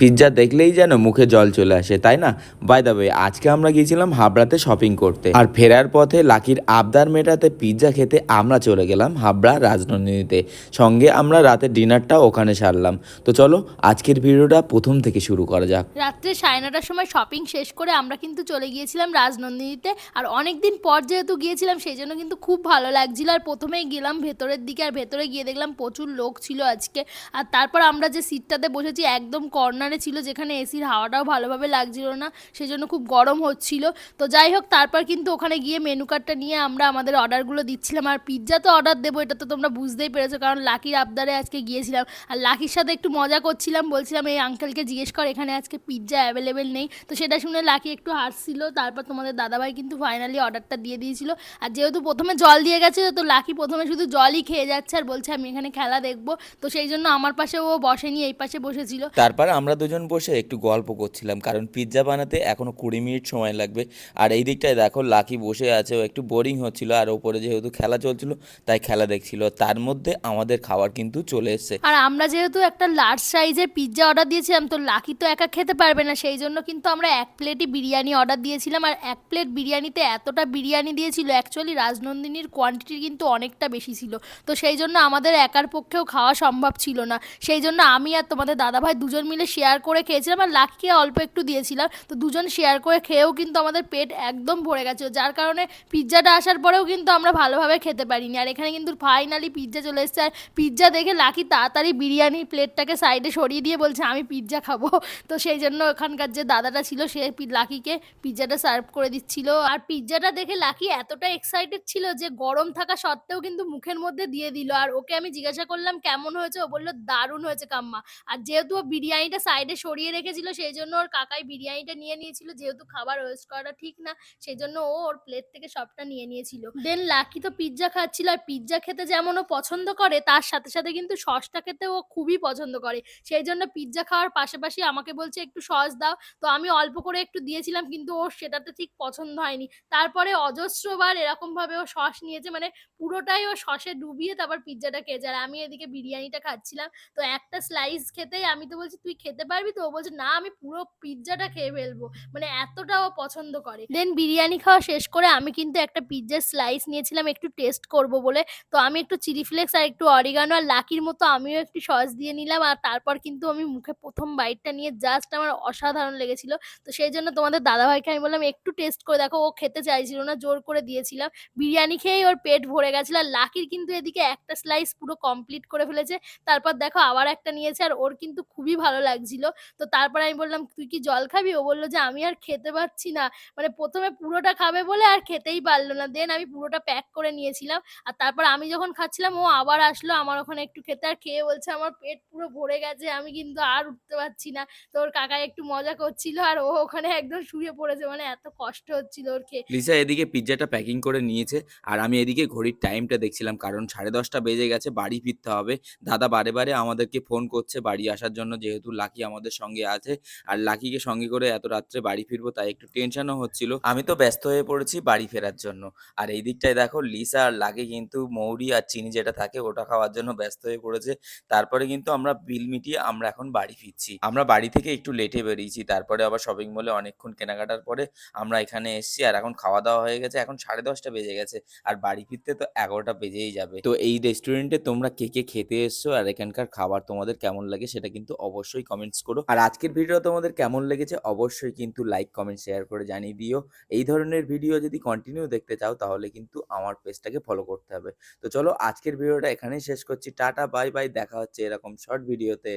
Pizza দেখলেই যেন মুখে জল চলে আসে, তাই না? বাই দা ওয়ে আজকে আমরা গিয়েছিলাম হাবড়াতে শপিং করতে। আর ফেরার পথে লাকির আবদার মেটাতে পিৎজা খেতে আমরা চলে গেলাম হাবড়া রাজনন্দিনীতে সঙ্গে আমরা রাতে ডিনারটা ওখানে সারলাম। তো চলো, আজকের ভিডিওটা প্রথম থেকে শুরু করা যাক। রাত্রে সাড়ে নটার সময় শপিং শেষ করে আমরা কিন্তু চলে গিয়েছিলাম রাজনন্দিনীতে। আর অনেক দিন পর যেহেতু গিয়েছিলাম, সেই জন্য কিন্তু খুব ভালো লাগছিল। আর প্রথমেই গেলাম ভেতরের দিকে, আর ভেতরে গিয়ে দেখলাম প্রচুর লোক ছিল আজকে। আর তারপর আমরা যে সিটটাতে বসেছি, একদম কর্নারে ছিল যেখানে এসির হাওয়াটাও ভালোভাবে লাগছিল না সেই জন্য খুব গরম হচ্ছিল। তো যাই হোক, তারপর কিন্তু ওখানে গিয়ে মেনু কার্ডটা নিয়ে আমরা আমাদের অর্ডারগুলো দিচ্ছিলাম। আর পিৎজা তো অর্ডার দেবো, এটা তো তোমরা বুঝতেই পেরেছ, কারণ লাকির আবদারে আজকে গিয়েছিলাম। আর লাকির সাথে একটু মজা করছিলাম, বলছিলাম, এই আঙ্কেলকে জিজ্ঞেস কর, এখানে আজকে পিৎজা অ্যাভেলেবেল নেই। তো সেটা শুনে লাকি একটু হাসছিল। তারপর তোমাদের দাদাভাই কিন্তু ফাইনালি অর্ডারটা দিয়ে দিয়েছিল। আর যেহেতু প্রথমে জল দিয়ে গেছে, তো লাকি প্রথমে শুধু জলই খেয়ে যাচ্ছে আর বলছে, আমি এখানে খেলা দেখব। তো সেই জন্য আমার পাশে ও বসেনি, এই পাশে বসেছিল। তারপর আমরা দুজন বসে একটু গল্প করছিলাম, কারণ পিৎজা বানাতে এখনও কুড়ি মিনিট সময় লাগবে। আর এই দিকটায় দেখো, লাকি বসে আছে, ও একটু বোরিং হচ্ছিল, আর ওপরে যেহেতু খেলা চলছিল, তাই খেলা দেখছিল। তার মধ্যে আমাদের খাবার কিন্তু চলে এসেছে। আর আমরা যেহেতু একটা লার্জ সাইজের পিৎজা অর্ডার দিয়েছিলাম, তো লাকি তো একা খেতে পারবে না, সেই জন্য কিন্তু আমরা এক প্লেটই বিরিয়ানি অর্ডার দিয়েছিলাম। আর এক প্লেট বিরিয়ানিতে এতটা বিরিয়ানি দিয়েছিল অ্যাকচুয়ালি রাজনন্দিনীর কোয়ান্টিটি কিন্তু অনেকটা বেশি ছিল। তো সেই জন্য আমাদের একার পক্ষেও খাওয়া সম্ভব ছিল না। সেই জন্য আমি আর তোমাদের দাদাভাই দুজন মিলে শেয়ার করে খেয়েছিলাম আর লাকিকে অল্প একটু দিয়েছিলাম। তো দুজন শেয়ার করে খেয়েও কিন্তু আমাদের পেট একদম ভরে গেছিল যার কারণে পিৎজাটা আসার পরেও কিন্তু আমরা ভালোভাবে খেতে পারিনি। আর এখানে কিন্তু ফাইনালি পিৎজা চলে এসেছে। আর পিৎজা দেখে লাকি তাড়াতাড়ি বিরিয়ানি প্লেটটাকে সাইডে সরিয়ে দিয়ে বলছে, আমি পিৎজা খাব। তো সেই জন্য ওখানকার যে দাদাটা ছিল, সে লাকিকে পিৎজাটা সার্ভ করে দিচ্ছিল। আর পিৎজাটা দেখে লাকি এতটা এক্সাইটেড ছিল যে গরম থাকা সত্ত্বেও কিন্তু মুখের মধ্যে দিয়ে দিল। আর ওকে আমি জিজ্ঞাসা করলাম, কেমন হয়েছে? ও বলল, দারুণ হয়েছে কাম্মা। আর যেহেতু ও বিরিয়ানিটা সাইডে সরিয়ে রেখেছিল সেই জন্য ওর কাকাই বিরিয়ানিটা নিয়ে নিয়েছিল, যেহেতু খাবার ওয়েস্ট করাটা ঠিক না সেই জন্য ও ওর প্লেট থেকে সবটা নিয়ে নিয়েছিল। দেন লাকি তো পিৎজা খাচ্ছিল, আর পিৎজা খেতে যেমন ও পছন্দ করে, তার সাথে সাথে কিন্তু সসটা খেতে ও খুবই পছন্দ করে। সেই জন্য পিৎজা খাওয়ার পাশাপাশি আমাকে বলছে, একটু সস দাও। তো আমি অল্প করে একটু দিয়েছিলাম, কিন্তু ওর সেটাতে ঠিক পছন্দ হয়নি। তারপরে অজস্রবার এরকম ভাবে ও সস নিয়েছে মানে পুরোটাই ও সসে ডুবিয়ে তারপর পিৎজাটা খেয়েছে। আর আমি এদিকে বিরিয়ানিটা খাচ্ছিলাম, তো একটা স্লাইস খেতেই আমি তো বলছি, তুই খেতে পারবি তো? ও বলছে, না, আমি পুরো পিৎজাটা খেয়ে ফেলব। মানে এতটা ও পছন্দ করে। দেন বিরিয়ানি খাওয়া শেষ করে আমি কিন্তু একটা পিৎজার স্লাইস নিয়েছিলাম, একটু টেস্ট করব বলে। তো আমি একটু চিলি ফ্লেক্স আর একটু অরিগানো আর লাকির মতো আমিও একটু সস দিয়ে নিলাম। আর তারপর কিন্তু আমি মুখে প্রথম বাইটটা নিয়ে জাস্ট আমার অসাধারণ লেগেছিল। তো সেই জন্য তোমাদের দাদাভাইকে আমি বললাম, একটু টেস্ট করে দেখো। ও খেতে চাইছিল না, জোর করে দিয়েছিলাম। বিরিয়ানি খেয়েই ওর পেট ভরে গেছিল। আর লাকির কিন্তু এদিকে একটা স্লাইস পুরো কমপ্লিট করে ফেলেছে। তারপর দেখো আবার একটা নিয়েছে আর ওর কিন্তু খুবই ভালো লাগছিল তো তারপর আমি বললাম, তুই কি জল খাবি? ও বলল যে, আমি আর খেতে পারছি না। মানে প্রথমে পুরোটা খাবে বলে আর খেতেই পারল না। দেন আমি পুরোটা প্যাক করে নিয়েছিলাম। আর তারপর আমি যখন খাচ্ছিলাম, ও আবার আসলো আমার ওখানে একটু খেতে আর খেয়ে বলছে, আমার পেট পুরো ভরে গেছে, আমি কিন্তু আর উঠতে পারছি না। তো ওর কাকা একটু মজা করছিল আর ও ওখানে একদম শুয়ে পড়েছে। মানে এত কষ্ট হচ্ছিল ওর খেয়ে লিসা এদিকে পিৎজাটা প্যাকিং করে নিয়েছে। আর আমি এদিকে ঘড়ির টাইমটা দেখছিলাম, কারণ সাড়ে দশটা বেজে গেছে, বাড়ি ফিরতে হবে। দাদা বারে বারে আমাদেরকে ফোন করছে বাড়ি আসার জন্য, যেহেতু লাকি আমাদের সঙ্গে আছে। আর লাকিকে সঙ্গে করে এত রাত্রে বাড়ি ফিরবো তাই একটু টেনশনও হচ্ছিল। আমি তো ব্যস্ত হয়ে পড়েছি বাড়ি ফেরার জন্য। আর এই দিকটায় দেখো লিসা আর লাকি কিন্তু মৌরি আর চিনি যেটা থাকে ওটা খাওয়ার জন্য ব্যস্ত হয়ে পড়েছে। তারপরে কিন্তু আমরা বিল মিটিয়ে আমরা এখন বাড়ি ফিরছি। আমরা বাড়ি থেকে একটু লেটে বেরিয়েছি, তারপরে আবার শপিং মলে অনেকক্ষণ কেনাকাটার পরে আমরা এখানে এসেছি আর এখন খাওয়া দাওয়া হয়ে গেছে, এখন সাড়ে দশটা বেজে গেছে। আর বাড়ি ফিরতে তো এগারোটা বেজেই যাবে। তো এই রেস্টুরেন্টে তোমরা কে কে খেতে এসছো আর এখানকার খাবার তোমাদের কেমন লাগে সেটা কিন্তু অবশ্যই কমেন্টস করো। আর আজকের ভিডিও তোমাদের কেমন লেগেছে অবশ্যই কিন্তু লাইক কমেন্ট শেয়ার করে জানিয়ে দিও। এই ধরনের ভিডিও যদি কন্টিনিউ দেখতে চাও তাহলে কিন্তু আমার পেজটাকে ফলো করতে হবে। তো চলো আজকের ভিডিওটা এখানেই শেষ করছি। টাটা বাই বাই দেখা হচ্ছে এরকম শর্ট ভিডিওতে